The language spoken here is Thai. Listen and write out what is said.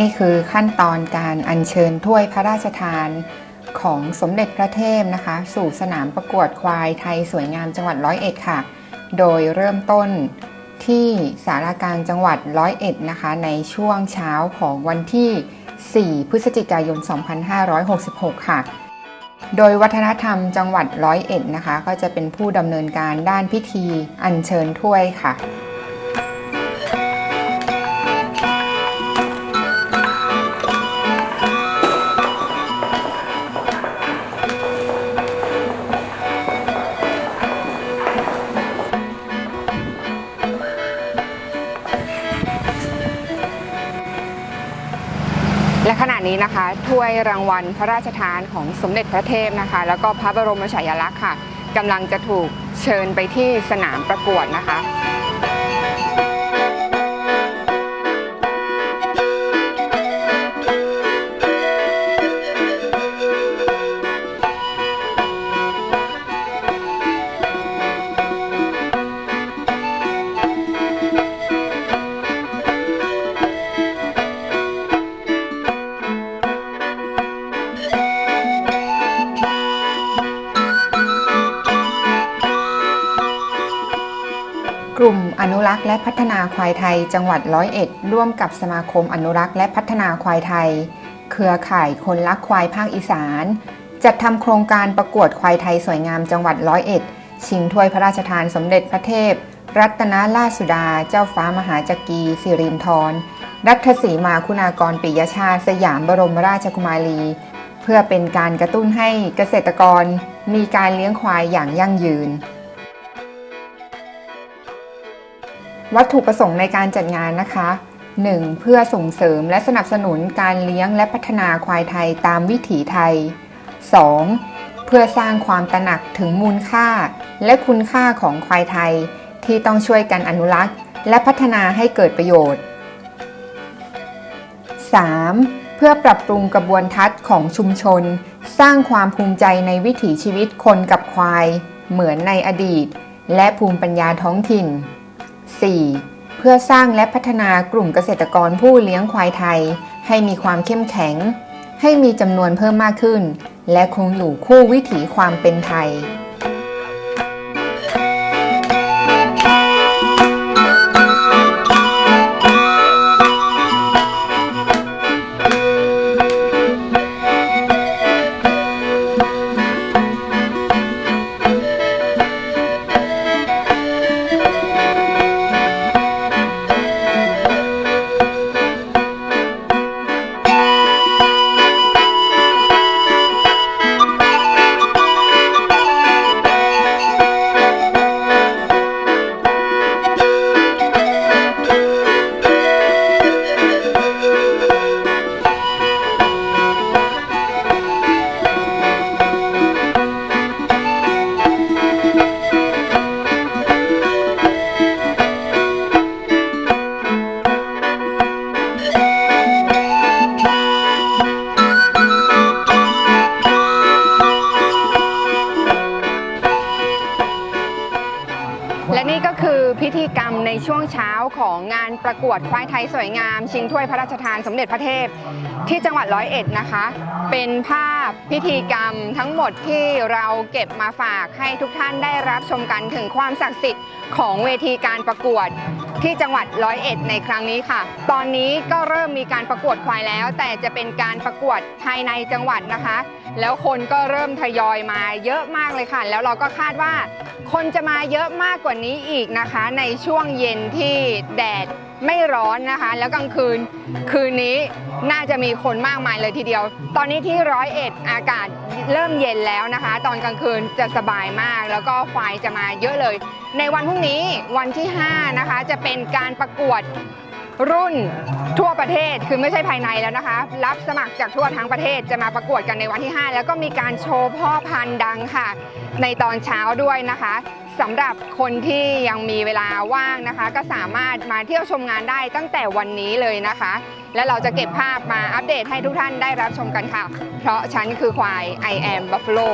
นี่คือขั้นตอนการอัญเชิญถ้วยพระราชทานของสมเด็จพระเทพนะคะ สู่สนามประกวดควายไทยสวยงามจังหวัดร้อยเอ็ดค่ะ โดยเริ่มต้นที่สารากลางจังหวัดร้อยเอ็ดนะคะ ในช่วงเช้าของวันที่ 4 พฤศจิกายน 2566 ค่ะ โดยวัฒนธรรมจังหวัดร้อยเอ็ดนะคะ ก็จะเป็นผู้ดำเนินการด้านพิธีอัญเชิญถ้วยค่ะ ณะนี้นะคะถ้วยรางวัลพระราชทานของสมเด็จพระเทพนะคะ แล้วก็พระบรมฉายาลักษณ์ค่ะกำลังจะถูกเชิญไปที่สนามประกวดนะคะ อนุรักษ์และพัฒนาควายไทย จังหวัดร้อยเอ็ดร่วมกับสมาคมอนุรักษ์และพัฒนาควายไทย เครือข่ายคนรักควายภาคอีสาน จัดทำโครงการประกวดควายไทยสวยงามจังหวัดร้อยเอ็ดชิงถ้วยพระราชทานสมเด็จพระเทพ รัตนราชสุดา เจ้าฟ้ามหาจักรีสิรินธรรัฐศรีมาคุณากรปิยชาติ สยามบรมราชกุมารี เพื่อเป็นการกระตุ้นให้เกษตรกรมีการเลี้ยงควายอย่างยั่งยืน วัตถุประสงค์ในการจัดงานนะคะ 1. เพื่อส่งเสริมและสนับสนุนการเลี้ยงและพัฒนาควายไทยตามวิถีไทย 2. เพื่อสร้างความตระหนักถึงมูลค่า และคุณค่าของควายไทย ที่ต้องช่วยกันอนุรักษ์ และพัฒนาให้เกิดประโยชน์ 3. เพื่อปรับปรุงกระบวนทัศน์ของชุมชน สร้างความภูมิใจในวิถีชีวิตคนกับควาย เหมือนในอดีต และภูมิปัญญาท้องถิ่น 4. เพื่อสร้างและพัฒนากลุ่มเกษตรกรผู้เลี้ยงควายไทย ให้มีความเข้มแข็ง ให้มีจำนวนเพิ่มมากขึ้น และคงอยู่คู่วิถีความเป็นไทย และนี่ก็คือพิธีกรรมในช่วงเช้าของงานประกวดควายไทยสวยงาม ชิงถ้วยพระราชทานสมเด็จพระเทพ ที่จังหวัดร้อยเอ็ดนะคะ เป็นภาพพิธีกรรมทั้งหมดที่เราเก็บมาฝากให้ทุกท่านได้รับชมกันถึงความศักดิ์สิทธิ์ของเวทีการประกวด ที่จังหวัดร้อยเอ็ดในครั้งนี้ค่ะ ตอนนี้ก็เริ่มมีการประกวดควายแล้ว แต่จะเป็นการประกวดภายในจังหวัดนะคะ แล้วคนก็เริ่มทยอยมาเยอะมากเลยค่ะ แล้วเราก็คาดว่า คนจะมาเยอะมากกว่านี้อีกนะคะ ในช่วงเย็นที่แดด ไม่ร้อนนะคะ แล้วกลางคืนคืนนี้น่าจะมีคนมากมายเลยทีเดียว ตอนนี้ที่ร้อยเอ็ดอากาศเริ่มเย็นแล้วนะคะ ตอนกลางคืนจะสบายมาก แล้วก็ควายจะมาเยอะเลย ในวันพรุ่งนี้วันที่ 5 นะคะ จะเป็นการประกวด รุ่นทั่วประเทศคือไม่ใช่ภายในแล้วนะคะ รับสมัครจากทั่วทั้งประเทศจะมาประกวดกันในวันที่ 5 แล้วก็มีการโชว์พ่อพันธุ์ดังค่ะ ในตอนเช้าด้วยนะคะสำหรับคนที่ยังมีเวลาว่างนะคะ ก็สามารถมาเที่ยวชมงานได้ตั้งแต่วันนี้เลยนะคะ และเราจะเก็บภาพมาอัปเดตให้ทุกท่านได้รับชมกันค่ะ เพราะฉันคือควาย I am Buffalo